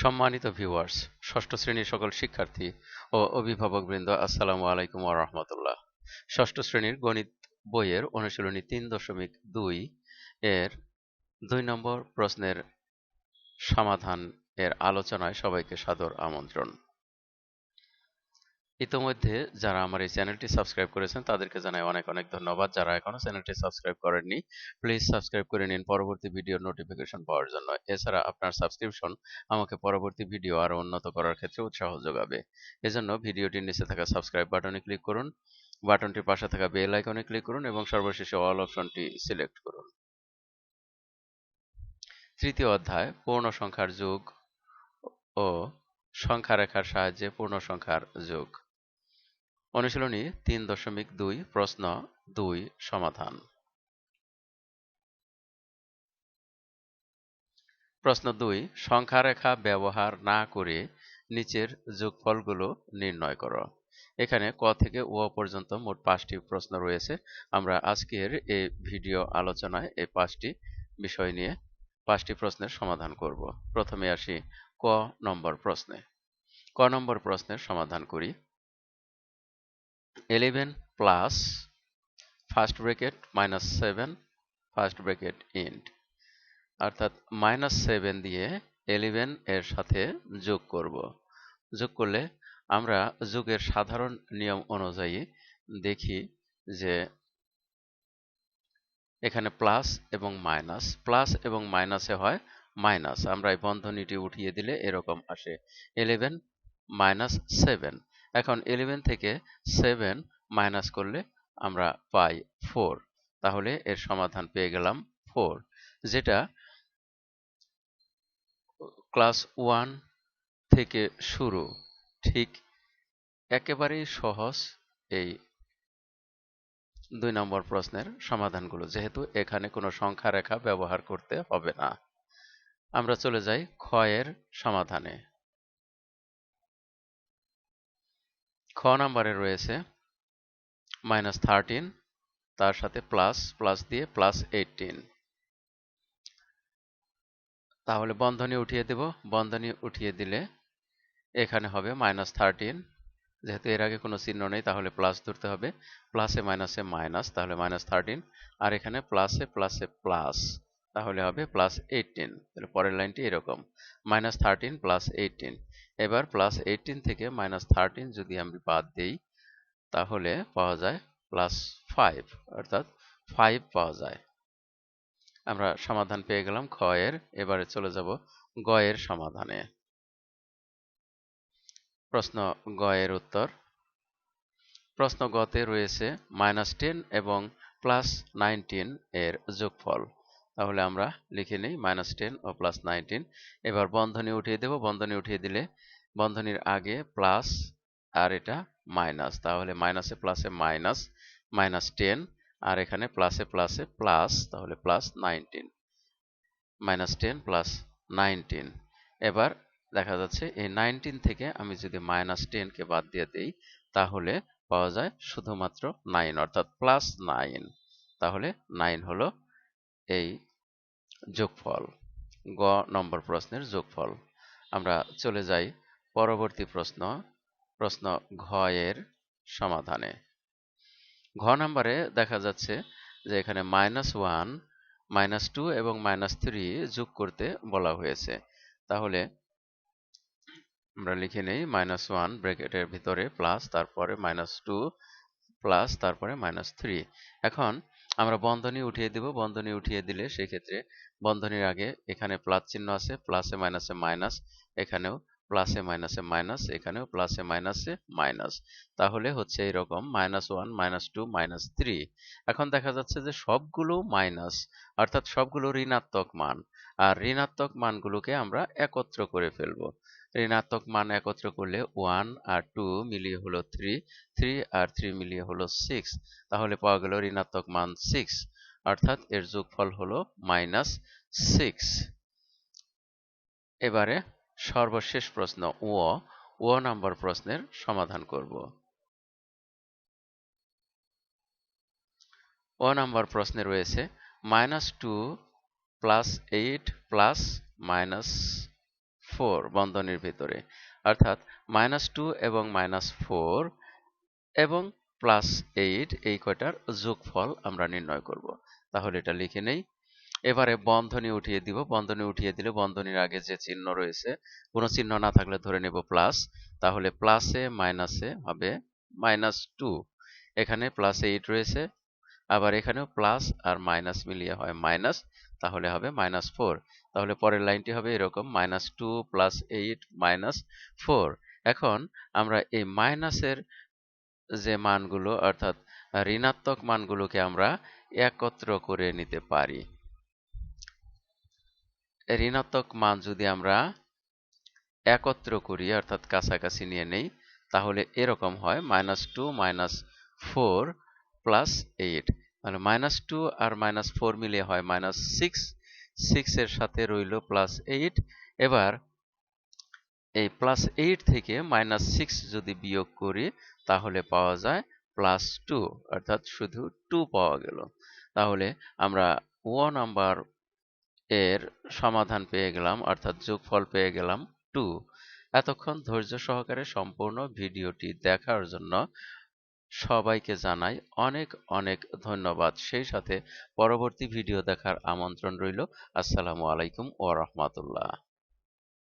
সম্মানিত ভিউয়ার্স ষষ্ঠ শ্রেণির সকল শিক্ষার্থী ও অভিভাবকবৃন্দ, আসসালামু আলাইকুম রাহমাতুল্লাহ। ষষ্ঠ শ্রেণির গণিত বইয়ের অনুশীলনী তিন দশমিক দুই এর দুই নম্বর প্রশ্নের সমাধান এর আলোচনায় সবাইকে সাদর আমন্ত্রণ। ইতোমধ্যে যারা আমার এই চ্যানেলটি সাবস্ক্রাইব করেছেন, তাদেরকে জানাই অনেক অনেক ধন্যবাদ। যারা এখনও চ্যানেলটি সাবস্ক্রাইব করেননি, প্লিজ সাবস্ক্রাইব করে নিন। পরবর্তী ভিডিওর নোটিফিকেশন পাওয়ার জন্য। এছাড়া আপনার সাবস্ক্রিপশন আমাকে পরবর্তী ভিডিও আরও উন্নত করার ক্ষেত্রে উৎসাহ যোগাবে। এজন্য ভিডিওটির নিচে থাকা সাবস্ক্রাইব বাটনে ক্লিক করুন, বাটনটির পাশে থাকা বেল আইকনে ক্লিক করুন এবং সর্বশেষে অল অপশনটি সিলেক্ট করুন। তৃতীয় অধ্যায় পূর্ণ সংখ্যার যুগ ও সংখ্যা রেখার সাহায্যে পূর্ণ সংখ্যার যুগ। অনুশীলনী তিন দশমিক দুই, প্রশ্ন দুই, সমাধান। প্রশ্ন দুই সংখ্যা রেখা ব্যবহার না করে নিচের যোগফলগুলো নির্ণয় করো। এখানে ক থেকে ও পর্যন্ত মোট পাঁচটি প্রশ্ন রয়েছে। আমরা আজকের এই ভিডিও আলোচনায় এই পাঁচটি বিষয় নিয়ে পাঁচটি প্রশ্নের সমাধান করব। প্রথমে আসি ক নম্বর প্রশ্নে। ক নম্বর প্রশ্নের সমাধান করি। 11 plus first bracket minus seven first bracket int অর্থাৎ মাইনাস সেভেন দিয়ে এলিভেন এর সাথে যোগ করব। যোগ করলে আমরা যোগের সাধারণ নিয়ম অনুযায়ী দেখি যে এখানে প্লাস এবং মাইনাস প্লাস এবং মাইনাসে হয় মাইনাস আমরা এই বন্ধনীটি উঠিয়ে দিলে এরকম আসে। এলেভেন মাইনাস সেভেন এখন ইলেভেন থেকে সেভেন মাইনাস করলে আমরা পাই ফোর তাহলে এর সমাধান পেয়ে গেলাম ফোর যেটা ক্লাস ওয়ান থেকে শুরু, ঠিক একেবারেই সহজ এই দুই নম্বর প্রশ্নের সমাধানগুলো, যেহেতু এখানে কোনো সংখ্যা রেখা ব্যবহার করতে হবে না। আমরা চলে যাই ক্ষয়ের সমাধানে। খ নাম্বারে রয়েছে মাইনাস থার্টিন তার সাথে প্লাস প্লাস দিয়ে প্লাস এইটিন তাহলে বন্ধনী উঠিয়ে দেব। বন্ধনী উঠিয়ে দিলে এখানে হবে মাইনাস থার্টিন যেহেতু এর আগে কোনো চিহ্ন নেই, তাহলে প্লাস ধরতে হবে। প্লাসে মাইনাসে মাইনাস তাহলে মাইনাস থার্টিন আর এখানে প্লাসে প্লাসে প্লাস তাহলে হবে প্লাস এইটিন তাহলে পরের লাইনটি এরকম। মাইনাস থার্টিন প্লাস এইটিন এবার প্লাস এইটিন থেকে মাইনাস থার্টিন যদি আমি বাদ দিই, তাহলে পাওয়া যায় প্লাস ফাইভ অর্থাৎ ফাইভ পাওয়া যায়। আমরা সমাধান পেয়ে গেলাম খ এর এবারে চলে যাব গ এর সমাধানে। প্রশ্ন গ এর উত্তর। প্রশ্ন গতে রয়েছে মাইনাস টেন এবং প্লাস নাইনটিন এর যোগফল। তাহলে আমরা লিখে নিই মাইনাস টেন ও প্লাস নাইনটিন এবার বন্ধনী উঠিয়ে দেব, বন্ধনী উঠিয়ে দিলে বন্ধনীর আগে প্লাস আর এটা মাইনাস তাহলে মাইনাসে প্লাসে মাইনাস মাইনাস টেন আর এখানে প্লাসে প্লাসে প্লাস তাহলে plus nineteen minus ten plus nineteen এবার দেখা যাচ্ছে এই নাইনটিন থেকে আমি যদি মাইনাস টেনকে বাদ দিয়ে দিই, তাহলে পাওয়া যায় শুধুমাত্র নাইন অর্থাৎ প্লাস নাইন তাহলে নাইন হলো এই যোগফল, গ নম্বর প্রশ্নের যোগফল। আমরা চলে যাই পরবর্তী প্রশ্ন প্রশ্ন ঘ এর সমাধানে। ঘ নাম্বারে দেখা যাচ্ছে যে এখানে মাইনাস ওয়ান মাইনাস টু এবং মাইনাস থ্রি যোগ করতে বলা হয়েছে। তাহলে আমরা লিখে নেই মাইনাস ওয়ান ব্র্যাকেটের ভিতরে প্লাস তারপরে মাইনাস টু প্লাস তারপরে মাইনাস থ্রি এখন আমরা বন্ধনী উঠিয়ে দিব, বন্ধনী উঠিয়ে দিলে সেক্ষেত্রে বন্ধনীর আগে এখানে প্লাস চিহ্ন আছে প্লাসে মাইনাসে মাইনাস এখানেও প্লাসে মাইনাসে মাইনাস এখানেও প্লাসে মাইনাসে মাইনাস তাহলে হচ্ছে এরকম minus one minus two minus three এখন দেখা যাচ্ছে যে সবগুলো মাইনাস অর্থাৎ সবগুলো ঋণাত্মক মান। আর ঋণাত্মক মানগুলোকে আমরা একত্র করে ফেলব। ঋণাত্মক মান একত্র করলে ওয়ান আর টু মিলিয়ে হলো থ্রি থ্রি আর থ্রি মিলিয়ে হলো সিক্স তাহলে পাওয়া গেল ঋণাত্মক মান সিক্স অর্থাৎ এর যোগফল হলো মাইনাস সিক্স এবারে সর্বশেষ প্রশ্ন, ও ও নাম্বার প্রশ্নের সমাধান করব। ও নাম্বার প্রশ্নে রয়েছে, minus two plus eight plus minus four বন্ধনীর ভিতরে। অর্থাৎ মাইনাস টু এবং মাইনাস ফোর এবং প্লাস এইট এই কয়টার যোগফল আমরা নির্ণয় করব। তাহলে এটা লিখে নেই। এবারে বন্ধনী উঠিয়ে দিব, বন্ধনী উঠিয়ে দিলে বন্ধনীর আগে যে চিহ্ন রয়েছে, কোনো চিহ্ন না থাকলে ধরে নেব প্লাস তাহলে প্লাসে মাইনাসে হবে মাইনাস টু এখানে প্লাস এইট রয়েছে, আবার এখানেও প্লাস আর মাইনাস মিলিয়ে হয় মাইনাস তাহলে হবে মাইনাস ফোর তাহলে পরের লাইনটি হবে এরকম minus two plus eight minus four এখন আমরা এই মাইনাসের যে মানগুলো, অর্থাৎ ঋণাত্মক মানগুলোকে আমরা একত্র করে নিতে পারি। ঋণাত্মক মান যদি আমরা একত্র করি, অর্থাৎ কাছাকাছি নিয়ে নেই, তাহলে এরকম হয় minus two minus four plus eight মানে মাইনাস টু আর মাইনাস ফোর মিলিয়ে হয় মাইনাস সিক্স সিক্স এর সাথে রইল প্লাস এইট এবার এই প্লাস এইট থেকে মাইনাস সিক্স যদি বিয়োগ করি, তাহলে পাওয়া যায় প্লাস টু অর্থাৎ শুধু টু পাওয়া গেল। তাহলে আমরা ও নাম্বার এর সমাধান পেয়ে গেলাম, অর্থাৎ যোগফল পেয়ে গেলাম টু এতক্ষণ ধৈর্য সহকারে সম্পূর্ণ ভিডিওটি দেখার জন্য সবাইকে জানাই অনেক অনেক ধন্যবাদ। সেই সাথে পরবর্তী ভিডিও দেখার আমন্ত্রণ রইল। আসসালামু আলাইকুম ও রহমতুল্লাহ।